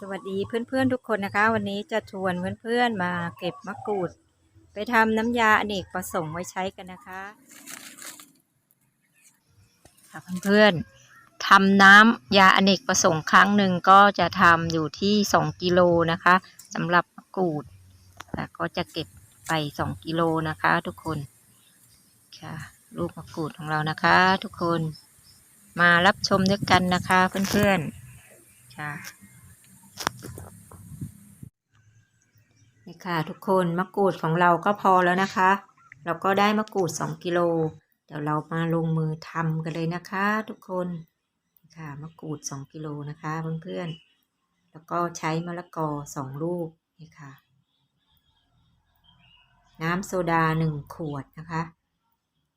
สวัสดีเพื่อนๆทุกคนนะคะ วันนี้จะชวนเพื่อนๆมาเก็บมะกรูด ไปทำน้ำยาอเนกประสงค์ไว้ใช้กันนะคะค่ะเพื่อนๆทำน้ำยาอเนกประสงค์ครั้งหนึ่งก็จะทำอยู่ที่สองกิโลนะคะสำหรับมะกรูดแล้วก็จะเก็บไปสองกิโลนะคะ ทุกคนค่ะลูกมะกรูดของเรานะคะ ทุกคนมารับชมด้วยกันนะคะเพื่อนๆค่ะ นี่ค่ะทุกคนมะกรูดของเราก็พอแล้วนะคะ เราก็ได้มะกรูดสองกิโล เดี๋ยวเรามาลงมือทำกันเลยนะคะ ทุกคนนี่ค่ะมะกรูดสองกิโลนะคะเพื่อนๆ แล้วก็ใช้มะละกอสองลูกนี่ค่ะ น้ำโซดาหนึ่งขวดนะคะ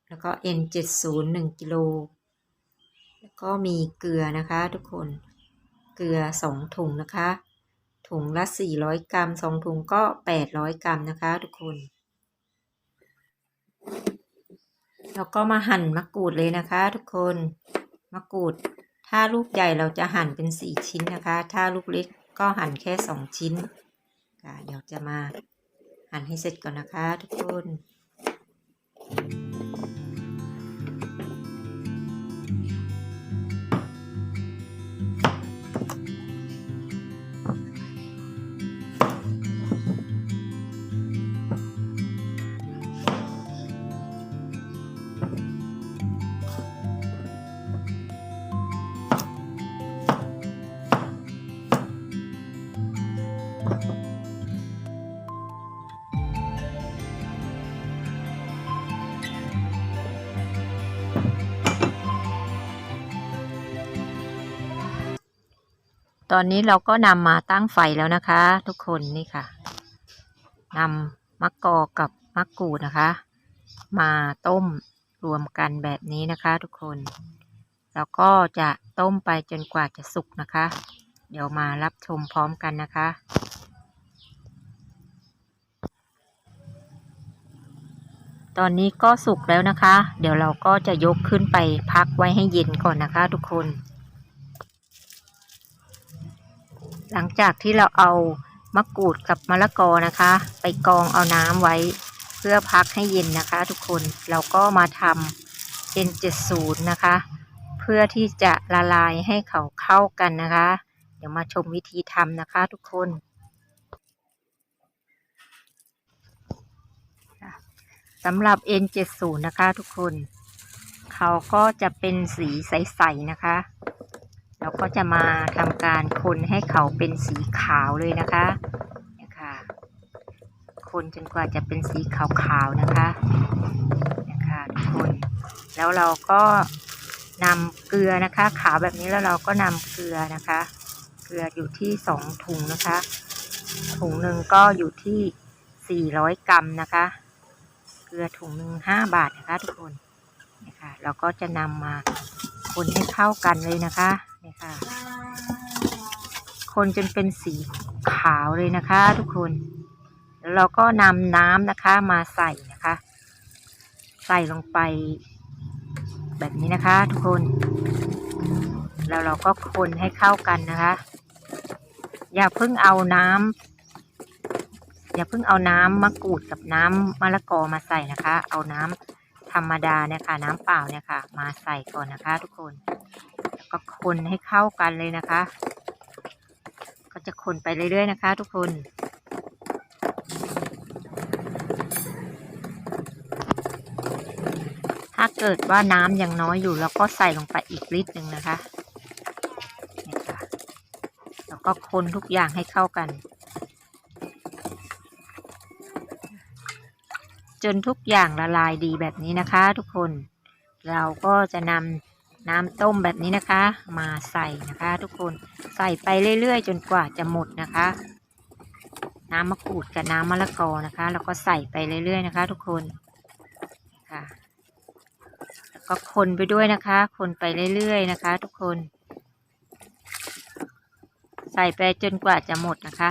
แล้วก็ N70 หนึ่งกิโล แล้วก็มีเกลือนะคะทุกคน เกลือสองถุงนะคะ ถุงละ 400 กรัมสองถุงก็ 800 กรัมนะคะทุกคน แล้วก็มาหั่นมะกรูดเลยนะคะ ทุกคน มะกรูด ถ้าลูกใหญ่เราจะหั่นเป็น 4 ชิ้นนะคะ ถ้าลูกเล็กก็หั่นแค่ 2 ชิ้นเดี๋ยวจะมาหั่นให้เสร็จก่อนนะคะทุกคน ตอนนี้เราก็นำมาตั้งไฟแล้วนะคะ ทุกคนนี่ค่ะนำมะกอกกับมะกรูดนะคะ มาต้มรวมกันแบบนี้นะคะ ทุกคนแล้วก็จะต้มไปจนกว่าจะสุกนะคะ เดี๋ยวมารับชมพร้อมกันนะคะ ตอนนี้ก็สุกแล้วนะคะ เดี๋ยวเราก็จะยกขึ้นไปพักไว้ให้เย็นก่อนนะคะ ทุกคน หลังจากที่เราเอามะกรูดกับมะละกอนะคะ ไปกองเอาน้ำไว้ เพื่อพักให้เย็นนะคะ ทุกคนเราก็มาทำ N70 นะคะ เพื่อที่จะละลายให้เขาเข้ากันนะคะ เดี๋ยวมาชมวิธีทำนะคะ ทุกคนสำหรับ N70 นะคะทุกคน เขาก็จะเป็นสีใส ๆ นะคะ เราก็จะมาทำการคนให้เขาเป็นสีขาวเลยนะคะนี่ยค่ะคนจนกว่าจะเป็นสีขาวๆนะคะนี่ยค่ะทุกคนแล้วเราก็นำเกลือนะคะ ขาวแบบนี้แล้วเราก็นำเกลือนะคะ เกลืออยู่ที่สองถุงนะคะ ถุงหนึ่งก็อยู่ที่สี่ร้อยกรัมนะคะ เกลือถุงหนึ่งห้าบาทนะคะทุกคนนี่ยค่ะเราก็จะนำมาคนให้เข้ากันเลยนะคะ นี่ค่ะ คนจนเป็นสีขาวเลยนะคะ ทุกคนแล้วเราก็นำน้ำนะคะมาใส่นะคะ ใส่ลงไป แบบนี้นะคะ ทุกคน แล้วเราก็คนให้เข้ากันนะคะ อย่าเพิ่งเอาน้ำอย่าเพิ่งเอาน้ำมะกรูดกับน้ำมะละกอมาใส่นะคะ เอาน้ำธรรมดาเนี่ยค่ะ น้ำเปล่าเนี่ยค่ะ มาใส่ก่อนนะคะ ทุกคน ก็คนให้เข้ากันเลยนะคะ ก็จะคนไปเรื่อยๆนะคะ ทุกคนถ้าเกิดว่าน้ำยังน้อยอยู่เราก็ใส่ลงไปอีกลิตรหนึ่งนะคะนี่ค่ะ แล้วก็คนทุกอย่างให้เข้ากัน จนทุกอย่างละลายดีแบบนี้นะคะ ทุกคน เราก็จะนำ น้ำต้มแบบนี้นะคะ มาใส่นะคะ ทุกคนใส่ไปเรื่อยๆ จนกว่าจะหมดนะคะ น้ำมะกรูดกับน้ำมะละกอนะคะ แล้วก็ใส่ไปเรื่อยๆนะคะ ทุกคนค่ะแล้วก็คนไปด้วยนะคะ คนไปเรื่อยๆนะคะ ทุกคน ใส่ไปจนกว่าจะหมดนะคะ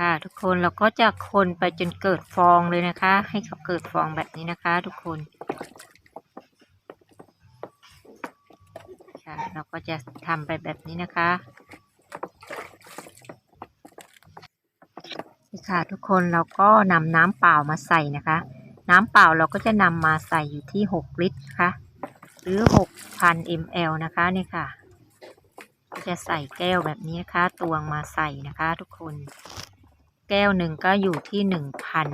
ค่ะ ทุกคนเราก็จะคนไปจนเกิดฟองเลยนะคะ ให้เขาเกิดฟองแบบนี้นะคะ ทุกคนค่ะเราก็จะทำไปแบบนี้นะคะนี่ค่ะทุกคนเราก็นำน้ำเปล่ามาใส่นะคะ น้ำเปล่าเราก็จะนำมาใส่อยู่ที่ 6 ลิตรนะคะหรือ 6,000 ml นะคะนี่ค่ะก็จะใส่แก้วแบบนี้นะคะ ตวงมาใส่นะคะทุกคน แก้วหนึ่งก็อยู่ที่หนึ่งพัน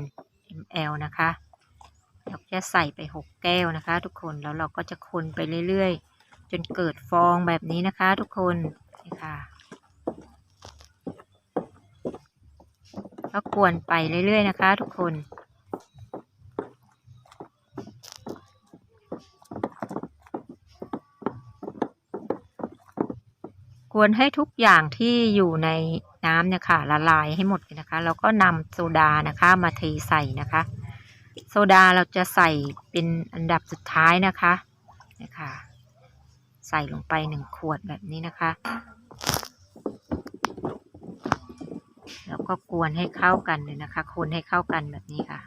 ml นะคะเราจะใส่ไปหกแก้วนะคะ ทุกคนแล้วเราก็จะคนไปเรื่อยๆ จนเกิดฟองแบบนี้นะคะ ทุกคนนี่ค่ะก็กวนไปเรื่อยๆนะคะ ทุกคนกวนให้ทุกอย่างที่อยู่ใน น้ำเนี่ยค่ะละลายให้หมดเลยนะคะ แล้วก็นำโซดานะคะมาเทใส่นะคะ โซดาเราจะใส่เป็นอันดับสุดท้ายนะคะนี่ค่ะใส่ลงไปหนึ่งขวดแบบนี้นะคะ แล้วก็กวนให้เข้ากันเลยนะคะ คนให้เข้ากันแบบนี้ค่ะ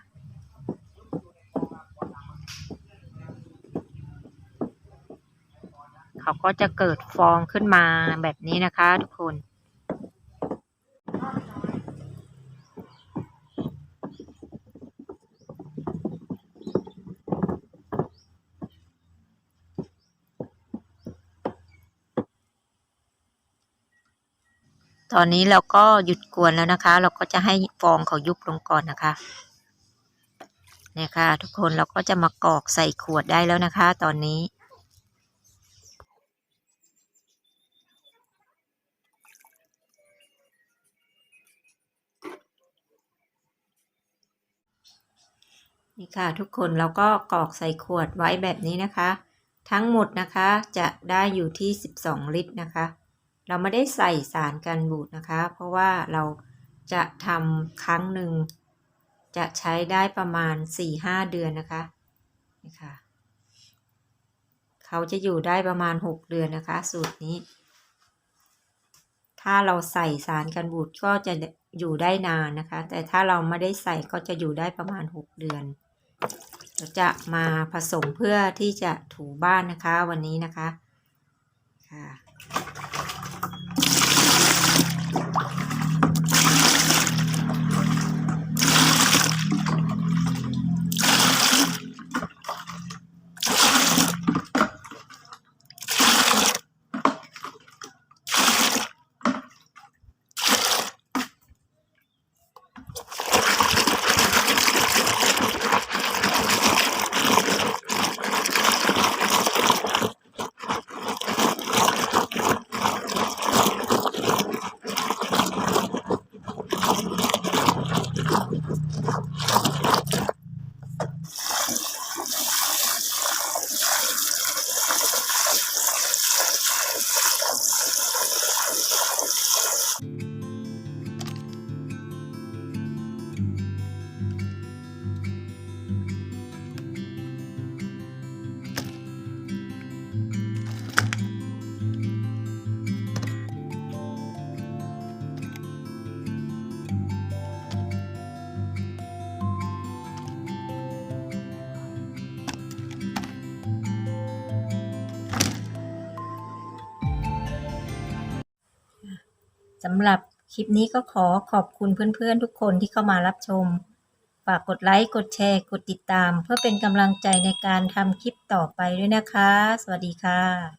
เขาก็จะเกิดฟองขึ้นมาแบบนี้นะคะทุกคน ตอนนี้เราก็หยุดกวนแล้วนะคะ เราก็จะให้ฟองเขายุบลงก่อนนะคะเนี่ยค่ะ ทุกคนเราก็จะมากรอกใส่ขวดได้แล้วนะคะ ตอนนี้นี่ค่ะทุกคนเราก็กรอกใส่ขวดไว้แบบนี้นะคะ ทั้งหมดนะคะจะได้อยู่ที่ 12 ลิตรนะคะ เราไม่ได้ใส่สารกันบูดนะคะ เพราะว่าเราจะทำครั้งหนึ่ง จะใช้ได้ประมาณ 4-5 เดือนนะคะนี่ค่ะเขาจะอยู่ได้ประมาณ 6 เดือนนะคะ สูตรนี้ ถ้าเราใส่สารกันบูดก็จะอยู่ได้นานนะคะ แต่ถ้าเราไม่ได้ใส่ก็จะอยู่ได้ประมาณ 6 เดือนเราจะมาผสมเพื่อที่จะถูบ้านนะคะวันนี้นะคะค่ะ สำหรับคลิปนี้ก็ขอขอบคุณเพื่อนๆทุกคนที่เข้ามารับชม ฝากกดไลค์ กดแชร์ กดติดตาม เพื่อเป็นกำลังใจในการทำคลิปต่อไปด้วยนะคะ สวัสดีค่ะ